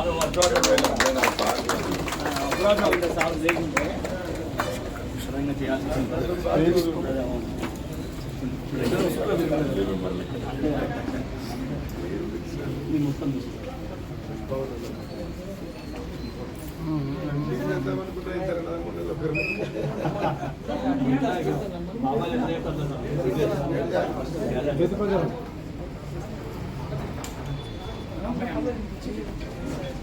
మామూలు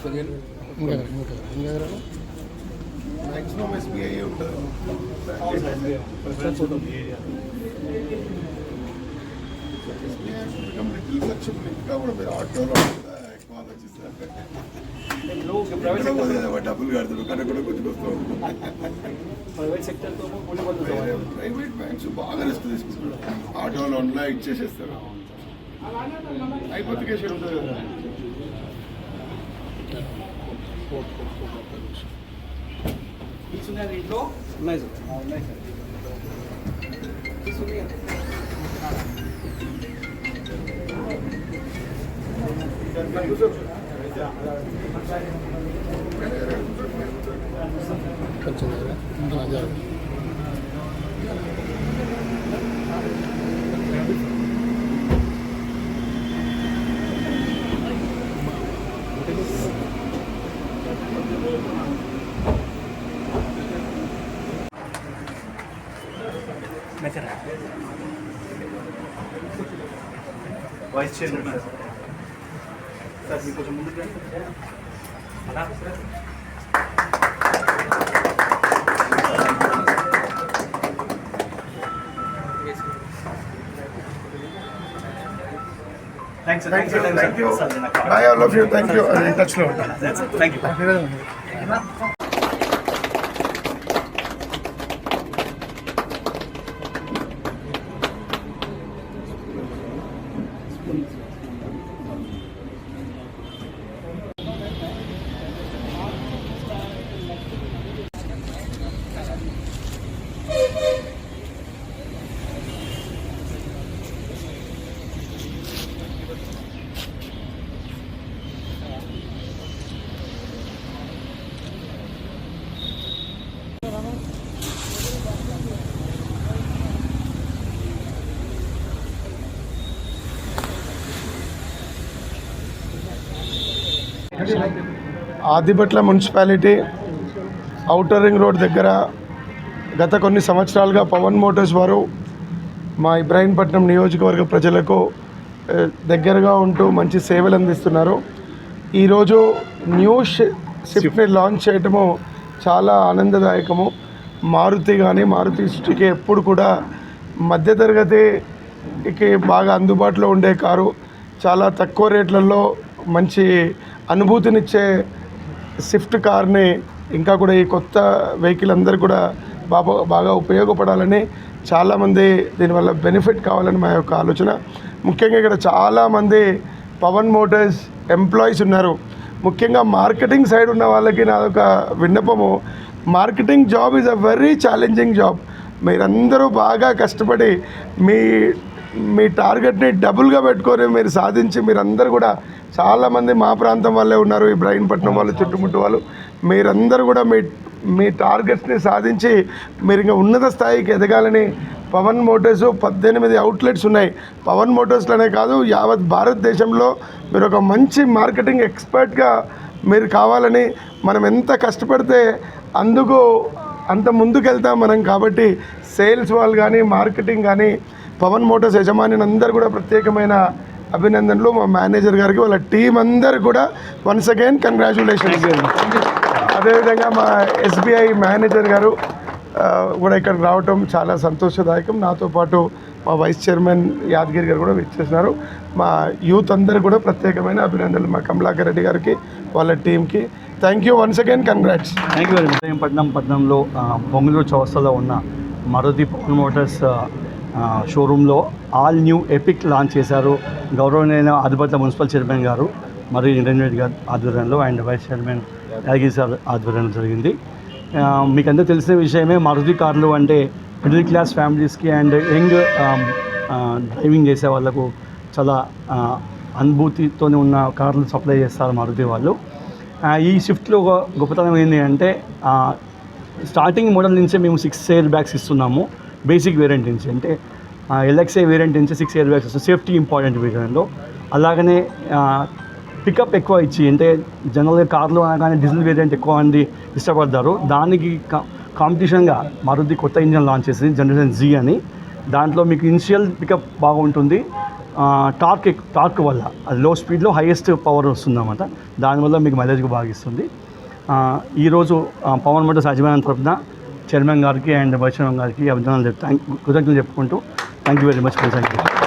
సరే అండి తిరుమల రామ్మ మ్యాక్సిమం ఎస్బీఐ ఉంటుంది లిటిల్ సెక్షన్ ఇంకా కూడా మీరు ఆటోలో ఎక్కువ ఆలోచిస్తారు ప్రైవేట్ డబ్బులు కడతారు కానీ కూడా కొంచెం ప్రైవేట్ సెక్టర్తో ప్రైవేట్ బ్యాంక్స్ బాగా రిస్క్ తీసుకుంటారు ఆటో లోన్లా ఇచ్చేసేస్తారు హైపోతికేషన్ ఉంటుంది కదా తీసుకునే ఇంట్లో ఉన్నాయి సార్ ఉన్నాయి sir 괜찮아요? 운동하자. Vice chairman sir sir మీకు కొంచెం ముందుకు రండి. అలా sir thanks sir thank you thank you sir నాకు bye all of you thank you టచ్లో ఉంటాను thank you Adibatla municipality outer ring road దగ్గర గత కొన్ని సంవత్సరాలుగా పవన్ మోటార్స్ వారు మా ఇబ్రాహీంపట్నం నియోజకవర్గ ప్రజలకు దగ్గరగా ఉంటూ మంచి సేవలు అందిస్తున్నారు. ఈరోజు న్యూ షిఫ్ట్ని లాంచ్ చేయటము చాలా ఆనందదాయకము. మారుతి కానీ మారుతి సుజుకి ఎప్పుడు కూడా మధ్యతరగతికి బాగా అందుబాటులో ఉండే కారు. చాలా తక్కువ రేట్లలో మంచి అనుభూతినిచ్చే స్విఫ్ట్ కార్ని ఇంకా కూడా ఈ కొత్త వెహికల్ అందరు కూడా బాగా బాగా ఉపయోగపడాలని చాలామంది దీనివల్ల బెనిఫిట్ కావాలని మా యొక్క ఆలోచన. ముఖ్యంగా ఇక్కడ చాలామంది పవన్ మోటార్స్ ఎంప్లాయీస్ ఉన్నారు. ముఖ్యంగా మార్కెటింగ్ సైడ్ ఉన్న వాళ్ళకి నాదొక విన్నపము marketing job is a very challenging job. మీరందరూ బాగా కష్టపడి మీ మీ టార్గెట్ని డబుల్గా పెట్టుకొని మీరు సాధించి మీరందరూ కూడా చాలామంది మా ప్రాంతం వాళ్ళే ఉన్నారు ఈ బ్రహీన్పట్నం వాళ్ళు చుట్టుముట్టు వాళ్ళు. మీరందరూ కూడా మీ మీ టార్గెట్స్ని సాధించి మీరు ఇంకా ఉన్నత స్థాయికి ఎదగాలని పవన్ మోటార్స్ పద్దెనిమిది అవుట్లెట్స్ ఉన్నాయి. పవన్ మోటార్స్లోనే కాదు యావత్ భారతదేశంలో మీరు ఒక మంచి మార్కెటింగ్ ఎక్స్పర్ట్గా మీరు కావాలని మనం ఎంత కష్టపడితే అందుకు అంత ముందుకెళ్తాం మనం కాబట్టి సేల్స్ వాళ్ళు కానీ మార్కెటింగ్ కానీ పవన్ మోటార్స్ యజమానిని అందరూ కూడా ప్రత్యేకమైన అభినందనలు మా మేనేజర్ గారికి వాళ్ళ టీం అందరు కూడా వన్స్ అగైన్ కంగ్రాచులేషన్స్ అదేవిధంగా మా ఎస్బీఐ మేనేజర్ గారు కూడా ఇక్కడికి రావటం చాలా సంతోషదాయకం. నాతో పాటు మా వైస్ చైర్మన్ యాదగిరి గారు కూడా విచ్చేసినారు. మా యూత్ అందరు కూడా ప్రత్యేకమైన అభినందనలు మా కమలాకర్ రెడ్డి గారికి వాళ్ళ టీంకి thank you once again congrats thank you very much Udayampatnam పట్నంలో పొంగలూరు చౌరస్తాలో ఉన్న మారుతి పవన్ మోటార్స్ షోరూంలో ఆల్ న్యూ ఎపిక్ లాంచ్ చేశారు. గౌరవనీయ ఆదిపట్ల మున్సిపల్ చైర్మన్ గారు మరియు ఇంద్రన్ రెడ్డి గారి ఆధ్వర్యంలో and vice chairman Yadagiri sir ఆధ్వర్యంలో జరిగింది. మీకు అందరూ తెలిసిన విషయమే మారుతి కార్లు అంటే మిడిల్ క్లాస్ ఫ్యామిలీస్కి అండ్ యంగ్ డ్రైవింగ్ చేసే వాళ్ళకు చాలా అనుభూతితోనే ఉన్న కార్లు సప్లై చేస్తారు మారుతి వాళ్ళు. ఈ షిఫ్ట్లో ఒక గొప్పతనం ఏంటి అంటే స్టార్టింగ్ మోడల్ నుంచే మేము సిక్స్ ఎయిర్ బ్యాగ్స్ ఇస్తున్నాము. బేసిక్ వేరియంట్ నుంచి అంటే ఎల్ఎక్సే వేరియంట్ నుంచి సిక్స్ ఇయర్ బ్యాగ్స్ ఇస్తాం సేఫ్టీ ఇంపార్టెంట్ విషయంలో. అలాగనే పికప్ ఎక్కువ ఇచ్చి అంటే జనరల్గా కార్లు అనగానే డీజిల్ వేరియంట్ ఎక్కువ మంది ఇష్టపడతారు. దానికి కాంపిటీషన్గా మారుతి కొత్త ఇంజన్ లాంచ్ చేసింది జనరేషన్ జీ అని. దాంట్లో మీకు ఇనిషియల్ పికప్ బాగుంటుంది. టార్క్ టార్క్ వల్ల. అది లో స్పీడ్లో హైయెస్ట్ పవర్ వస్తుందన్నమాట. దానివల్ల మీకు మైలేజ్ బాగా ఇస్తుంది. ఈరోజు పవన్ మోటార్స్ యజమాని తరఫున చైర్మన్ గారికి అండ్ వైస్ గారికి అభినందనలు చెప్తాను కృతజ్ఞతలు చెప్పుకుంటూ thank you very much thank you